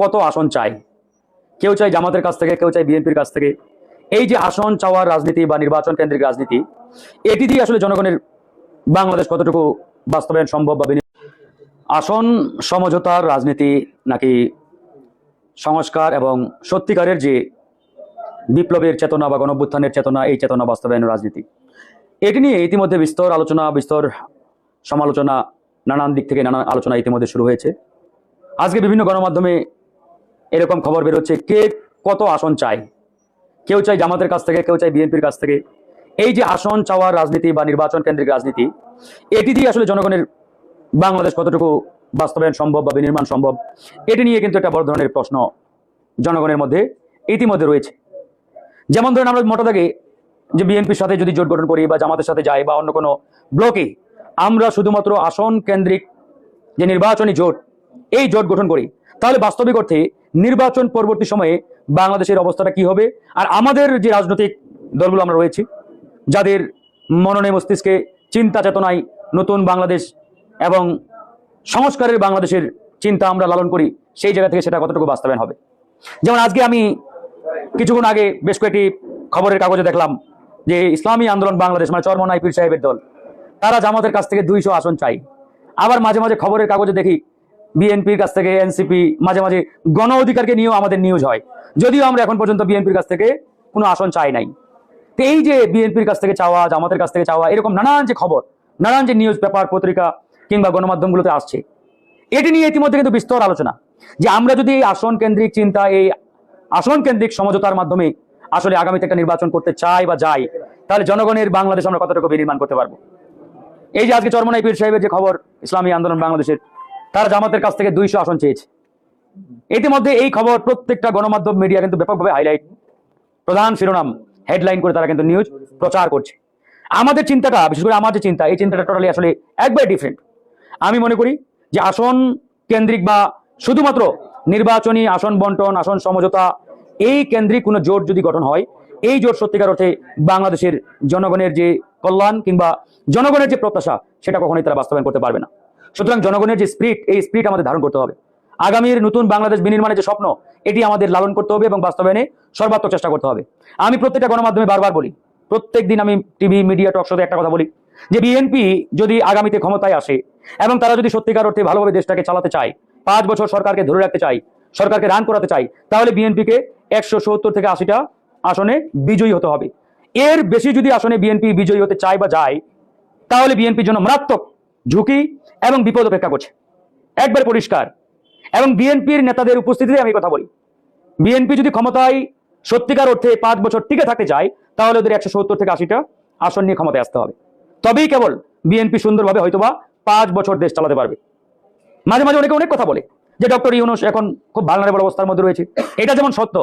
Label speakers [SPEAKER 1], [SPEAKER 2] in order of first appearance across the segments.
[SPEAKER 1] কত আসন চায়? কেউ চায় জামাতের কাছ থেকে, কেউ চায় বিএনপির কাছ থেকে। এই যে আসন চাওয়ার রাজনীতি বা নির্বাচন কেন্দ্রিক রাজনীতি, এটি দিয়ে আসলে জনগণের বাংলাদেশ কতটুকু বাস্তবায়ন সম্ভব বা আসন সমঝোতার রাজনীতি নাকি সংস্কার এবং সত্যিকারের যে বিপ্লবের চেতনা বা গণভ্যুত্থানের চেতনা, এই চেতনা বাস্তবায়নের রাজনীতি? এটি নিয়ে ইতিমধ্যে বিস্তর আলোচনা, বিস্তর সমালোচনা, নানান দিক থেকে নানান আলোচনা ইতিমধ্যে শুরু হয়েছে। আজকে বিভিন্ন গণমাধ্যমে এরকম খবর বেরোচ্ছে, কে কত আসন চায়? কেউ চায় জামাতের কাছ থেকে, কেউ চায় বিএনপির কাছ থেকে। এই যে আসন চাওয়ার রাজনীতি বা নির্বাচন কেন্দ্রিক রাজনীতি, এটি দিয়ে আসলে জনগণের বাংলাদেশ কতটুকু বাস্তবায়ন সম্ভব বা বিনির্মাণ সম্ভব, এটি নিয়ে কিন্তু একটা বড় ধরনের প্রশ্ন জনগণের মধ্যে ইতিমধ্যে রয়েছে। যেমন ধরেন আমরা মোটা দাগে যে বিএনপির সাথে যদি জোট গঠন করি বা জামাতের সাথে যাই বা অন্য কোনো ব্লকে আমরা শুধুমাত্র আসন কেন্দ্রিক যে নির্বাচনী জোট এই জোট গঠন করি। তাহলে বাস্তবিক অর্থে নির্বাচন পরবর্তী সময়ে বাংলাদেশের অবস্থাটা কি হবে? আর আমাদের যে রাজনৈতিক দলগুলো আমরা রয়েছি, যাদের মননে মস্তিষ্কে চিন্তা চেতনায় নতুন বাংলাদেশ এবং সংস্কারের বাংলাদেশের চিন্তা আমরা লালন করি, সেই জায়গা থেকে সেটা কতটুকু বাস্তবায়ন হবে? যেমন আজকে আমি কিছুক্ষণ আগে বেশ কয়েকটি খবরের কাগজে দেখলাম যে ইসলামী আন্দোলন বাংলাদেশ মানে চরমনাই পীর সাহেবের দল, তারা জামাতের কাছ থেকে দুইশো আসন চাই আবার মাঝে মাঝে খবরের কাগজে দেখি বিএনপির কাছ থেকে, এনসিপি মাঝে মাঝে গণ অধিকারকে নিয়েও আমাদের নিউজ হয়। যদিও আমরা এখন পর্যন্ত বিএনপির কাছ থেকে কোনো আসন চাই নাই। তো এই যে বিএনপির কাছ থেকে চাওয়া, জামাতের কাছ থেকে চাওয়া, এরকম নানান যে খবর, নানান যে নিউজ পেপার পত্রিকা কিংবা গণমাধ্যমগুলোতে আসছে, এটি নিয়ে ইতিমধ্যে কিন্তু বিস্তর আলোচনা। যে আমরা যদি এই আসন কেন্দ্রিক চিন্তা, এই আসন কেন্দ্রিক সমঝোতার মাধ্যমে আসলে আগামীতে একটা নির্বাচন করতে চাই বা যাই, তাহলে জনগণের বাংলাদেশ আমরা কতটুকু বিনির্মাণ করতে পারব? এই যে আজকে চরমনাই পীর সাহেবের যে খবর, ইসলামী আন্দোলন বাংলাদেশের তারা জামাতের কাছ থেকে দুইশো আসন চেয়েছে। ইতিমধ্যে এই খবর প্রত্যেকটা গণমাধ্যম মিডিয়া কিন্তু ব্যাপকভাবে হাইলাইট প্রধান শিরোনাম হেডলাইন করে তারা কিন্তু নিউজ প্রচার করছে। আমাদের চিন্তাটা, বিশেষ করে আমার যে চিন্তা, এই চিন্তাটা টোটালি আসলে একবারে ডিফারেন্ট আমি মনে করি যে আসন কেন্দ্রিক বা শুধুমাত্র নির্বাচনী আসন বন্টন, আসন সমঝোতা, এই কেন্দ্রিক কোনো জোট যদি গঠন হয়, এই জোট সত্যিকার অর্থে বাংলাদেশের জনগণের যে কল্যাণ কিংবা জনগণের যে প্রত্যাশা, সেটা কখনোই তারা বাস্তবায়ন করতে পারবে না। সুতরাং জনগণের যে স্পিরিট এই স্পিরিট আমাদের ধারণ করতে হবে। আগামীর নতুন বাংলাদেশ বিনির্মাণের যে স্বপ্ন, এটি আমাদের লালন করতে হবে এবং বাস্তবায়নে সর্বাত্মক চেষ্টা করতে হবে। আমি প্রত্যেকটা গণমাধ্যমে বারবার বলি প্রত্যেক দিন আমি টিভি মিডিয়া টক শোতে একটা কথা বলি, যে বিএনপি যদি আগামীতে ক্ষমতায় আসে এবং তারা যদি সত্যিকার অর্থে ভালোভাবে দেশটাকে চালাতে চায়, পাঁচ বছর সরকারকে ধরে রাখতে চাই সরকারকে রান করাতে চাই তাহলে বিএনপিকে একশো সত্তর থেকে আশিটা আসনে বিজয়ী হতে হবে। এর বেশি যদি আসনে বিএনপি বিজয়ী হতে চায় বা যায়, তাহলে বিএনপির জন্য মারাত্মক ঝুঁকি এবং বিপদ অপেক্ষা করছে। একবার পরিষ্কার। এবং বিএনপির নেতাদের উপস্থিতিতে আমি কথা বলি। বিএনপি যদি ক্ষমতায় সত্যিকার অর্থে পাঁচ বছর টিকে থাকতে যায় তাহলে ওদের একশো সত্তর থেকে আশিটা আসন নিয়ে ক্ষমতায় আসতে হবে। তবেই কেবল বিএনপি সুন্দরভাবে হয়তোবা পাঁচ বছর দেশ চালাতে পারবে। মাঝে মাঝে অনেকে অনেক কথা বলে যে ডক্টর ইউনুস এখন খুব ভালনারেবল অবস্থার মধ্যে রয়েছে। এটা যেমন সত্য,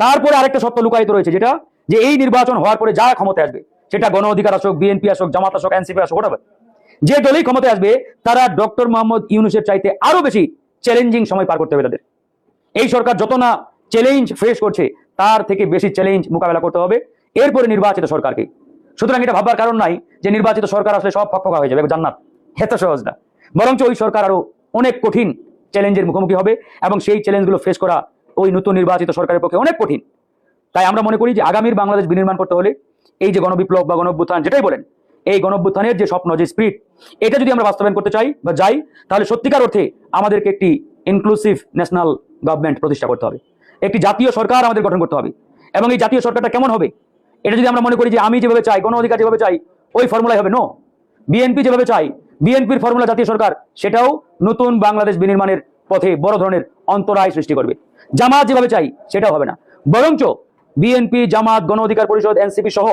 [SPEAKER 1] তারপরে আরেকটা সত্য লুকায়িত রয়েছে যেটা, যে এই নির্বাচন হওয়ার পরে যা ক্ষমতায় আসবে সেটা গণ অধিকার আসুক, বিএনপি আসুক, জামাত আসুক, এনসিপি আসুক ওটা যে দলই ক্ষমতায় আসবে, তারা ডক্টর মোহাম্মদ ইউনুসের চাইতে আরও বেশি চ্যালেঞ্জিং সময় পার করতে হবে তাদের। এই সরকার যত না চ্যালেঞ্জ ফেস করছে, তার থেকে বেশি চ্যালেঞ্জ মোকাবেলা করতে হবে, এরপরে নির্বাচিত সরকারকে। সুতরাং এটা ভাববার কারণ নাই যে নির্বাচিত সরকার আসলে সব ফকফকা হয়ে যাবে, জান্নাত। হেত সহজ না। বরঞ্চ ওই সরকার আরও অনেক কঠিন চ্যালেঞ্জের মুখোমুখি হবে এবং সেই চ্যালেঞ্জগুলো ফেস করা ওই নতুন নির্বাচিত সরকারের পক্ষে অনেক কঠিন। তাই আমরা মনে করি যে আগামীর বাংলাদেশ বিনির্মাণ করতে হলে এই যে গণবিপ্লব বা গণভ্যুত্থান যেটাই বলেন, এই গণভ্যুত্থানের যে স্বপ্ন, যে স্পিরিট এটা যদি আমরা বাস্তবায়ন করতে চাই বা যাই, তাহলে সত্যিকার অর্থে আমাদেরকে একটি ইনক্লুসিভ ন্যাশনাল গভর্নমেন্ট প্রতিষ্ঠা করতে হবে। একটি জাতীয় সরকার আমাদের গঠন করতে হবে। এবং এই জাতীয় সরকারটা কেমন হবে? এটা যদি আমরা মনে করি যে আমি যেভাবে চাই, গণ অধিকার যেভাবে চাই, ওই ফর্মুলাই হবে নো বিএনপি যেভাবে চাই বিএনপির ফর্মুলা জাতীয় সরকার, সেটাও নতুন বাংলাদেশ বিনির্মাণের পথে বড় ধরনের অন্তরায় সৃষ্টি করবে। জামাত যেভাবে চাই, সেটাও হবে না। বরঞ্চ বিএনপি জামাত, গণ অধিকার পরিষদ এনসিপি সহ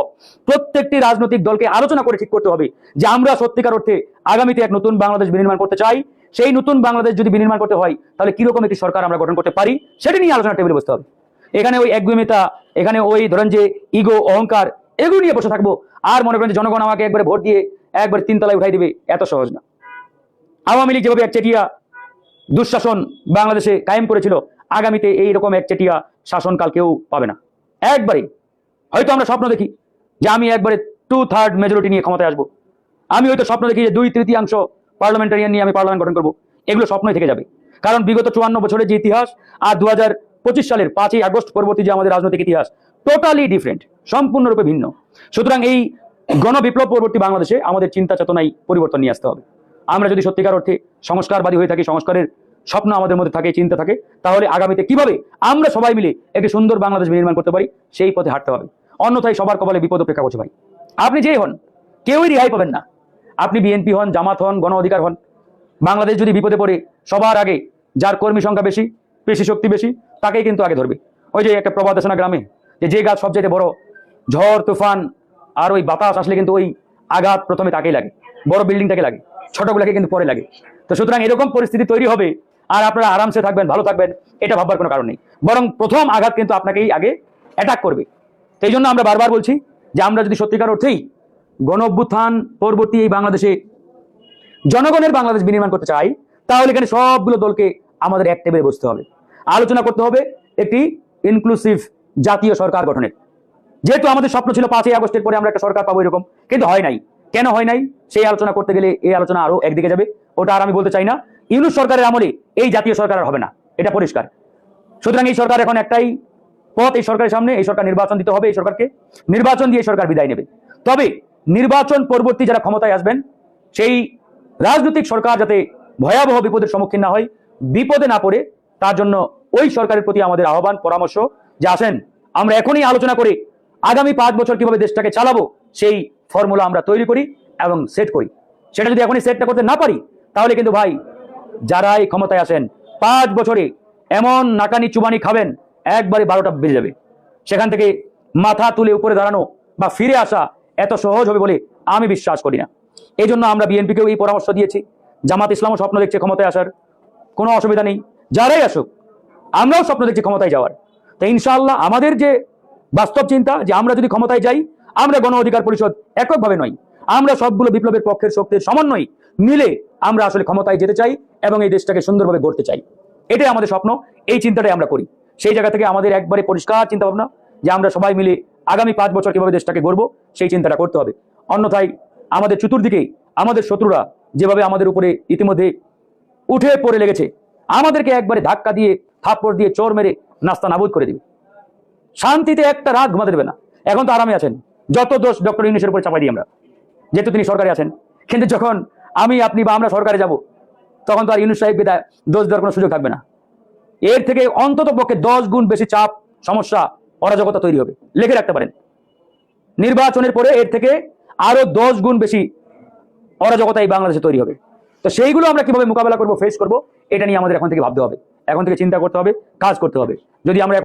[SPEAKER 1] প্রত্যেকটি রাজনৈতিক দলকে আলোচনা করে ঠিক করতে হবে যে আমরা সত্যিকার অর্থে আগামীতে এক নতুন বাংলাদেশ বিনির্মাণ করতে চাই। সেই নতুন বাংলাদেশ যদি বিনির্মাণ করতে হয়, তাহলে কীরকম একটি সরকার আমরা গঠন করতে পারি, সেটা নিয়ে আলোচনা টেবিলে বসতে হবে। এখানে ওই একগুমিতা এখানে ওই ধরেন যে ইগো, অহংকার, এগুলো নিয়ে বসে থাকব। আর মনে করেন যে জনগণ আমাকে একবারে ভোট দিয়ে একবার তিনতলায় উঠাই দিবে, এত সহজ না। আওয়ামী লীগ যেভাবে একচেটিয়া দুঃশাসন বাংলাদেশে কায়েম করেছিল, আগামীতে এইরকম একচেটিয়া শাসনকাল কেউ পাবে না। একবারে, হয়তো আমরা স্বপ্ন দেখি যে আমি একবারে টু থার্ড মেজরিটি নিয়ে ক্ষমতায় আসব। আমি হয়তো স্বপ্ন দেখি যে দুই তৃতীয়াংশ পার্লামেন্টারিয়ান নিয়ে আমি পার্লামেন্ট গঠন করব। এগুলো স্বপ্নই থেকে যাবে। কারণ বিগত চুয়ান্ন বছরের যে ইতিহাস আর দু পঁচিশ সালের পাঁচই আগস্ট পরবর্তী যে আমাদের রাজনৈতিক ইতিহাস টোটালি ডিফারেন্ট সম্পূর্ণরূপে ভিন্ন। সুতরাং এই গণবিপ্লব পরবর্তী বাংলাদেশে আমাদের চিন্তা চেতনায় পরিবর্তন নিয়ে আসতে হবে। আমরা যদি সত্যিকার অর্থে সংস্কারবাদী হয়ে থাকি, সংস্কারের স্বপ্ন আমাদের মধ্যে থাকে, চিন্তা থাকে, তাহলে আগামীতে কীভাবে আমরা সবাই মিলে একটি সুন্দর বাংলাদেশ নির্মাণ করতে পারি, সেই পথে হাঁটতে হবে। অন্যথায় সবার কপালে বিপদ অপেক্ষা করছে ভাই। আপনি যেই হন, কেউই রেহাই পাবেন না। আপনি বিএনপি হন, জামাত হন, গণ অধিকার হন। বাংলাদেশ যদি বিপদে পড়ে, সবার আগে যার কর্মী সংখ্যা বেশি পেশি শক্তি বেশি, তাকেই কিন্তু আগে ধরবে। ওই যে একটা প্রবাদ আছে না গ্রামে, যে যে গাছ সবচাইতে বড়, ঝড়, তুফান, আর ওই বাতাস আসলে কিন্তু ওই আঘাত প্রথমে তাকেই লাগে। বড় বিল্ডিংটাকে লাগে, ছোটগুলোকে কিন্তু পরে লাগে। তো সুতরাং এরকম পরিস্থিতি তৈরি হবে আর আপনারা আরামসে থাকবেন, ভালো থাকবেন, এটা ভাববার কোনো কারণ নেই। বরং প্রথম আঘাত কিন্তু আপনাকেই আগে অ্যাটাক করবে। এই জন্য আমরা বারবার বলছি যে আমরা যদি সত্যিকার অর্থেই গণ অভ্যুত্থান পরবর্তী এই বাংলাদেশে জনগণের বাংলাদেশ বিনির্মাণ করতে চাই, তাহলে এখানে সবগুলো দলকে আমাদের এক টেবিলে বসতে হবে। আলোচনা করতে হবে একটি ইনক্লুসিভ জাতীয় সরকার গঠনের। যেহেতু আমাদের স্বপ্ন ছিল পাঁচই আগস্টের পরে আমরা একটা সরকার পাবো এরকম, কিন্তু হয় নাই। কেন হয় নাই? সেই আলোচনা করতে গেলে এই আলোচনা আরও একদিকে যাবে। ওটা আর আমি বলতে চাই না। ইউনুস সরকারের আমলে এই জাতীয় সরকার হবে না। এটা পরিষ্কার। সুতরাং এই সরকার এখন একটাই পথ, এই সরকারের সামনে এই সরকার নির্বাচন দিতে হবে, এই সরকারকে নির্বাচন দিয়ে সরকার বিদায় নেবে। তবে নির্বাচন পরবর্তী যারা ক্ষমতায় আসবেন, সেই রাজনৈতিক সরকার যাতে ভয়াবহ বিপদের সম্মুখীন না হয়, বিপদে না পড়ে, তার জন্য ওই সরকারের প্রতি আমাদের আহ্বান, পরামর্শ যে আসেন, আমরা এখনই আলোচনা করে আগামী পাঁচ বছর কীভাবে দেশটাকে চালাবো, সেই ফর্মুলা আমরা তৈরি করি এবং সেট করি। সেটা যদি এখনই সেটটা করতে না পারি, তাহলে কিন্তু ভাই যারাই ক্ষমতায় আসেন, পাঁচ বছরে এমন নাকানি চুবানি খাবেন, একবারে বারোটা বেজে যাবে। সেখান থেকে মাথা তুলে উপরে দাঁড়ানো বা ফিরে আসা এত সহজ হবে বলে আমি বিশ্বাস করি না। এই জন্য আমরা বিএনপিকেও এই পরামর্শ দিয়েছি। জামাত ইসলামও স্বপ্ন দেখছে ক্ষমতায় আসার। কোনো অসুবিধা নেই। যারাই আসুক, আমরাও স্বপ্ন দেখছি ক্ষমতায় যাওয়ার। তো ইনশাআল্লাহ আমাদের যে বাস্তব চিন্তা, যে আমরা যদি ক্ষমতায় যাই, আমরা গণ অধিকার পরিষদ এককভাবে নয় আমরা সবগুলো বিপ্লবের পক্ষের শক্তির সমন্বয়। মিলে আমরা আসলে ক্ষমতায় যেতে চাই এবং এই দেশটাকে সুন্দরভাবে গড়তে চাই। এটাই আমাদের স্বপ্ন, এই চিন্তাটাই আমরা করি। সেই জায়গা থেকে আমাদের একবারে পরিষ্কার চিন্তা ভাবনা যে আমরা সবাই মিলে আগামী পাঁচ বছর কীভাবে দেশটাকে গড়বো, সেই চিন্তাটা করতে হবে। অন্যথায় আমাদের চতুর্দিকে আমাদের শত্রুরা যেভাবে আমাদের উপরে ইতিমধ্যে উঠে পড়ে লেগেছে, আমাদেরকে একবারে ধাক্কা দিয়ে, থাপ্পড় দিয়ে, চোর মেরে নাস্তা নাবুদ করে দিবে। শান্তিতে একটা রাত ঘুমাতে দেবে না। এখন তো আরামে আছেন। যত দোষ ডক্টর ইউনিসের উপরে চাপাই দিই আমরা। যেহেতু তিনি সরকারে আছেন। কিন্তু যখন আমি, আপনি বা আমরা সরকারে যাব, তখন তো আর ইউনুস সাহেব বিদায় দোষ দেওয়ার কোনো সুযোগ থাকবে না। এর থেকে অন্তত পক্ষে দশ গুণ বেশি চাপ, সমস্যা, অরাজকতা তৈরি হবে। লিখে রাখতে পারেন। নির্বাচনের পরে এর থেকে আরও দশ গুণ বেশি অরাজকতা এই বাংলাদেশে তৈরি হবে। তো সেইগুলো আমরা কীভাবে মোকাবেলা করব ফেস করব, এটা নিয়ে আমাদের এখন থেকে ভাবতে হবে। এখন থেকে চিন্তা করতে হবে, কাজ করতে হবে। যদি আমরা